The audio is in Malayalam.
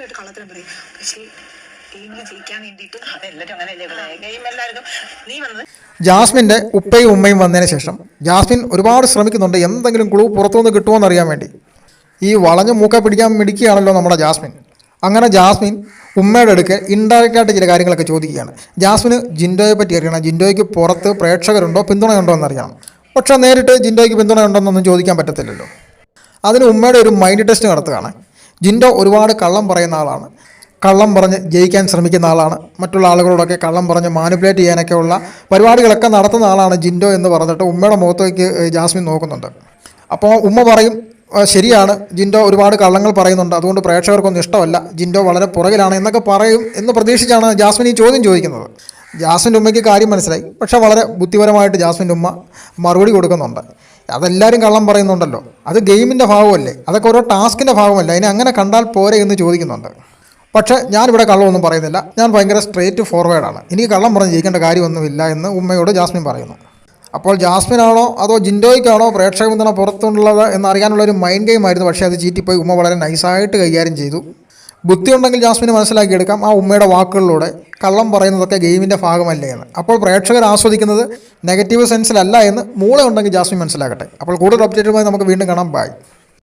ഭയങ്കരമായിട്ട് കള്ളത്തരം പറയും. പക്ഷേ ഗെയിമിൽ ജയിക്കാൻ വേണ്ടിയിട്ട് അങ്ങനെയല്ലേ ഗെയിം എല്ലാവർക്കും നീ വന്നത്? ജാസ്മിന്റെ ഉപ്പയും ഉമ്മയും വന്നതിന് ശേഷം ജാസ്മിൻ ഒരുപാട് ശ്രമിക്കുന്നുണ്ട്. എന്തെങ്കിലും ക്ലൂ പുറത്തുനിന്ന് കിട്ടുമോ എന്നറിയാൻ വേണ്ടി. ഈ വളഞ്ഞ മൂക്ക പിടിക്കാൻ മിടിക്കുകയാണല്ലോ നമ്മുടെ ജാസ്മിൻ. അങ്ങനെ ജാസ്മിൻ ഉമ്മയുടെ അടുക്ക് ഇൻഡയറക്റ്റായിട്ട് ചില കാര്യങ്ങളൊക്കെ ചോദിക്കുകയാണ്. ജാസ്മിന് ജിൻഡോയെ പറ്റി അറിയണം. ജിൻഡോയ്ക്ക് പുറത്ത് പ്രേക്ഷകരുണ്ടോ പിന്തുണയുണ്ടോ എന്നറിയണം പക്ഷേ നേരിട്ട് ജിൻഡോയ്ക്ക് പിന്തുണയുണ്ടോയെന്നൊന്നും ചോദിക്കാൻ പറ്റത്തില്ലല്ലോ. അതിന് ഉമ്മയുടെ ഒരു മൈൻഡ് ടെസ്റ്റ് നടത്തുകയാണ്. ജിൻഡോ ഒരുപാട് കള്ളം പറയുന്ന ആളാണ്. കള്ളം പറഞ്ഞ് ജയിക്കാൻ ശ്രമിക്കുന്ന ആളാണ്. മറ്റുള്ള ആളുകളോടൊക്കെ കള്ളം പറഞ്ഞ് മാനിപ്പുലേറ്റ് ചെയ്യാനൊക്കെ ഉള്ള പരിപാടികളൊക്കെ നടത്തുന്ന ആളാണ് ജിൻഡോ എന്ന് പറഞ്ഞിട്ട് ഉമ്മയുടെ മുഖത്തേക്ക് ജാസ്മിൻ നോക്കുന്നുണ്ട്. അപ്പോൾ ഉമ്മ പറയും ശരിയാണ്. ജിൻഡോ ഒരുപാട് കള്ളങ്ങൾ പറയുന്നുണ്ട്. അതുകൊണ്ട് പ്രേക്ഷകർക്കൊന്നും ഇഷ്ടമല്ല. ജിൻഡോ വളരെ പുറകിലാണ് എന്നൊക്കെ പറയും എന്ന് പ്രതീക്ഷിച്ചാണ് ജാസ്മിൻ ഈ ചോദ്യം ചോദിക്കുന്നത്. ജാസ്മിന്റെ ഉമ്മയ്ക്ക് കാര്യം മനസ്സിലായി. പക്ഷേ വളരെ ബുദ്ധിപരമായിട്ട് ജാസ്മിന്റെ ഉമ്മ മറുപടി കൊടുക്കുന്നുണ്ട്. അതെല്ലാവരും കള്ളം പറയുന്നുണ്ടല്ലോ. അത് ഗെയിമിന്റെ ഭാഗമല്ലേ? അതൊക്കെ ഓരോ ടാസ്കിന്റെ ഭാഗമല്ല? അതിനെ അങ്ങനെ കണ്ടാൽ പോരെ എന്ന് ചോദിക്കുന്നുണ്ട്. പക്ഷേ ഞാനിവിടെ കള്ളമൊന്നും പറയുന്നില്ല. ഞാൻ ഭയങ്കര സ്ട്രേറ്റ് ഫോർവേഡാണ് എനിക്ക് കള്ളം പറഞ്ഞ് ജയിക്കേണ്ട കാര്യമൊന്നുമില്ല എന്ന് ഉമ്മയോട് ജാസ്മിൻ പറയുന്നു. അപ്പോൾ ജാസ്മിനാണോ അതോ ജിൻഡോയ്ക്കാണോ പ്രേക്ഷക പിന്തുണ പുറത്തുള്ളത് എന്നറിയാനുള്ള ഒരു മൈൻഡ് ഗെയിം ആയിരുന്നു. പക്ഷേ അത് ചീറ്റിപ്പോയി. ഉമ്മ വളരെ നൈസായിട്ട് കൈകാര്യം ചെയ്തു. ബുദ്ധിയുണ്ടെങ്കിൽ ജാസ്മിന് മനസ്സിലാക്കിയെടുക്കാം ആ ഉമ്മയുടെ വാക്കുകളിലൂടെ. കള്ളം പറയുന്നതൊക്കെ ഗെയിമിന്റെ ഭാഗമല്ലേ എന്ന്. അപ്പോൾ പ്രേക്ഷകർ ആസ്വദിക്കുന്നത് നെഗറ്റീവ് സെൻസിലല്ല എന്ന് മൂളെ ഉണ്ടെങ്കിൽ ജാസ്മിൻ മനസ്സിലാക്കട്ടെ അപ്പോൾ കൂടുതൽ അപ്ഡേറ്റുമായി നമുക്ക് വീണ്ടും കാണാം. ബൈ